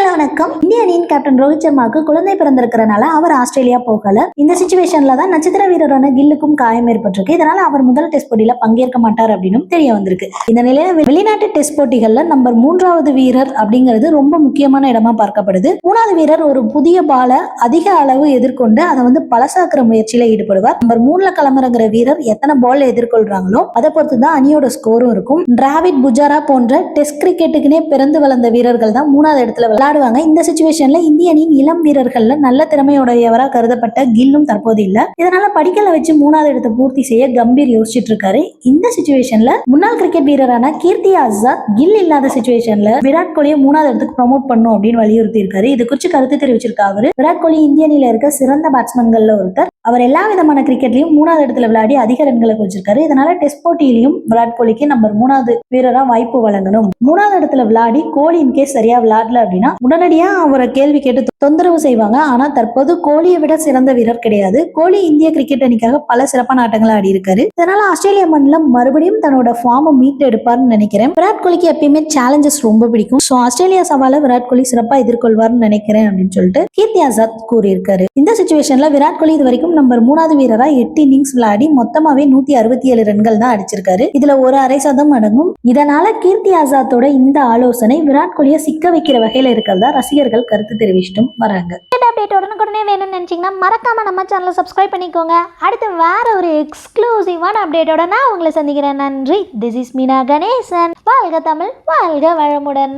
Hello வணக்கம். இந்திய அணியின் கேப்டன் ரோஹித் சர்மாவுக்கு குழந்தை பிறந்திருக்கிறனால அவர் ஆஸ்திரேலியா போகல. இந்த சுச்சுவேஷன்ல தான் நட்சத்திர வீரரான கில்லுக்கும் காயம் ஏற்பட்டிருக்கு. இதனால அவர் முதல் டெஸ்ட் போட்டியில பங்கேற்க மாட்டார் அப்படின்னு தெரிய வந்திருக்கு. இந்த நிலையில வெளிநாட்டு டெஸ்ட் போட்டிகள்ல நம்பர் மூன்றாவது வீரர் அப்படிங்கிறது ரொம்ப முக்கியமான இடமா பார்க்கப்படுது. மூணாவது வீரர் ஒரு புதிய பாலை அதிக அளவு எதிர்கொண்டு அதை வந்து பழசாக்குற முயற்சியில ஈடுபடுவார். நம்பர் மூணுல கிளம்புறங்கிற வீரர் எத்தனை பால் எதிர்கொள்றாங்களோ அதை பொறுத்து தான் அணியோட ஸ்கோரும் இருக்கும். டிராவிட் புஜாரா போன்ற டெஸ்ட் கிரிக்கெட்டுக்குனே பிறந்து வளர்ந்த வீரர்கள் தான் மூணாவது இடத்துல விளையாடுவாங்க. இந்த சுச்சுவேஷன்ல இந்திய அணியின் இளம் வீரர்கள்ல நல்ல திறமையுடையவரா கருதப்பட்ட கில்லும் தற்போது இல்ல. இதனால படிக்கல வச்சு மூணாவது இடத்தை பூர்த்தி செய்ய கம்பீர் யோசிச்சுட்டு இருக்காரு. இந்த சுச்சுவேஷன்ல முன்னாள் கிரிக்கெட் வீரரான கீர்த்தி ஆசாத் கில் இல்லாத சுச்சுவேஷன்ல விராட் கோலியை மூணாவது இடத்துக்கு ப்ரமோட் பண்ணும் அப்படின்னு வலியுறுத்தி இருக்காரு இது குறித்து கருத்து தெரிவிச்சிருக்காரு விராட் கோலி இந்திய அணியில இருக்க சிறந்த பேட்ஸ்மேன்கள்ல ஒருத்தர். அவர் எல்லா விதமான கிரிக்கெட்லையும் மூணாவது இடத்துல விளையாடி அதிக ரன்களை குவிச்சிருக்காரு. இதனால டெஸ்ட் போட்டியிலையும் விராட் கோலிக்கு நம்பர் மூணாவது வீரரா வாய்ப்பு வழங்கணும். மூணாவது இடத்துல விளையாடி கோலி இன்கேஸ் சரியா விளையாடல அப்படின்னா உடனடியா அவரை கேள்வி கேட்டு தொந்தரவு செய்வாங்க. ஆனா தற்போது கோலியை விட சிறந்த வீரர் கிடையாது. கோலி இந்திய கிரிக்கெட் அணிக்காக பல சிறப்பான ஆட்டங்களை ஆடி இருக்காரு. இதனால ஆஸ்திரேலிய மண்ணில் மறுபடியும் தன்னோட ஃபார்மை மீட் எடுப்பார்னு நினைக்கிறேன். விராட் கோலிக்கு எப்பயுமே சேலஞ்சஸ் ரொம்ப பிடிக்கும். ஸோ ஆஸ்திரேலியா சவாலை விராட் கோலி சிறப்பா எதிர்கொள்வார்னு நினைக்கிறேன் அப்படின்னு சொல்லிட்டு கீர்த்தி ஆசாத் கூறியிருக்காரு. இந்த சுச்சுவேஷன்ல விராட் கோலி இது வரைக்கும் நம்பர் மூணாவது வீரரா எட்டு இன்னிங்ஸ் விளையாடி மொத்தமாவே நூத்தி அறுபத்தி ஏழு ரன்கள் தான் அடிச்சிருக்காரு. இதுல ஒரு அரை சதம் அடங்கும். இதனால கீர்த்தி ஆசாத்தோட இந்த ஆலோசனை விராட் கோலியை சிக்க வைக்கிற வகையில இருக்கிறதா ரசிகர்கள் கருத்து தெரிவிச்சிட்டும் வராங்க. அப்டேட் உடனுக்குடனே வேணும்னு நினச்சிங்கன்னா மறக்காமல் நம்ம சேனலை சப்ஸ்கிரைப் பண்ணிக்கோங்க. அடுத்து வேற ஒரு எக்ஸ்க்ளூசிவான அப்டேட்டோட நான் உங்களை சந்திக்கிறேன். நன்றி. This is Meena Ganesan. வாழ்க தமிழ் வாழ்க வளமுடன்.